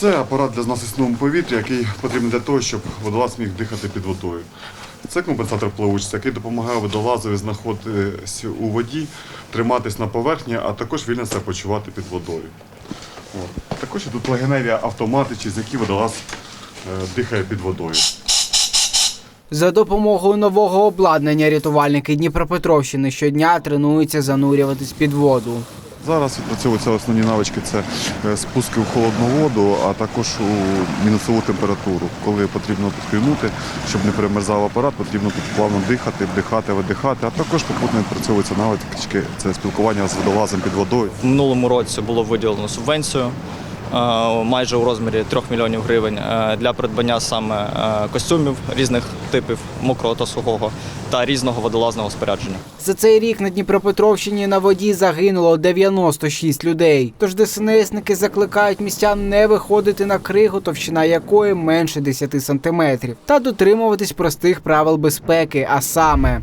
Це апарат для насисного повітря, який потрібен для того, щоб водолаз міг дихати під водою. Це компенсатор плавучості, який допомагає водолазові знаходитися у воді, триматись на поверхні, а також вільно себе почувати під водою. От. Також тут легеневі автомати, через які водолаз е, дихає під водою. За допомогою нового обладнання рятувальники Дніпропетровщини щодня тренуються занурюватись під воду. Зараз відпрацьовуються основні навички це е, спуски в холодну воду, а також у мінусову температуру. Коли потрібно підкинути, щоб не перемерзав апарат, потрібно тут плавно дихати, вдихати, видихати, а також попутно відпрацьовуються навички це спілкування з водолазом під водою. В минулому році було виділено субвенцію майже у розмірі 3 мільйонів гривень е, для придбання саме е, костюмів різних типів мокрого та сухого та різного водолазного спорядження. За цей рік на Дніпропетровщині на воді загинуло 96 людей. Тож ДСНСники закликають містян не виходити на кригу, товщина якої менше 10 сантиметрів, та дотримуватись простих правил безпеки, а саме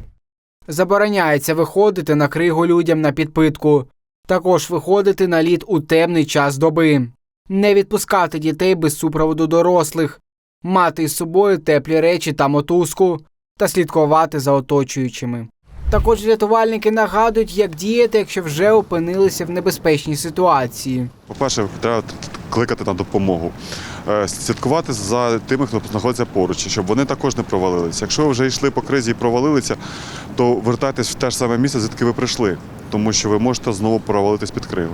забороняється виходити на кригу людям на підпитку, також виходити на лід у темний час доби, не відпускати дітей без супроводу дорослих, мати із собою теплі речі та мотузку та слідкувати за оточуючими. Також рятувальники нагадують, як діяти, якщо вже опинилися в небезпечній ситуації. По-перше, треба кликати на допомогу, Е, слідкувати за тими, хто знаходиться поруч, щоб вони також не провалилися. Якщо ви вже йшли по кризі і провалилися, то вертайтесь в те ж саме місце, звідки ви прийшли, тому що ви можете знову провалитись під кригу.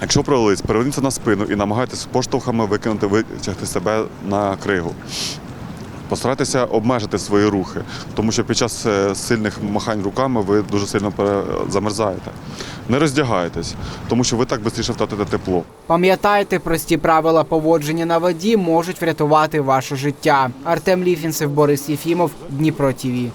Якщо провалились, переверніться на спину і намагайтесь поштовхами викинути, витягти себе на кригу. Постарайтеся обмежити свої рухи, тому що під час е, сильних махань руками ви дуже сильно замерзаєте. Не роздягайтесь, тому що ви так швидше втратите тепло. Пам'ятайте, прості правила поводження на воді можуть врятувати ваше життя. Артем Ліфінцев, Борис Єфімов, Дніпро ТІВІ.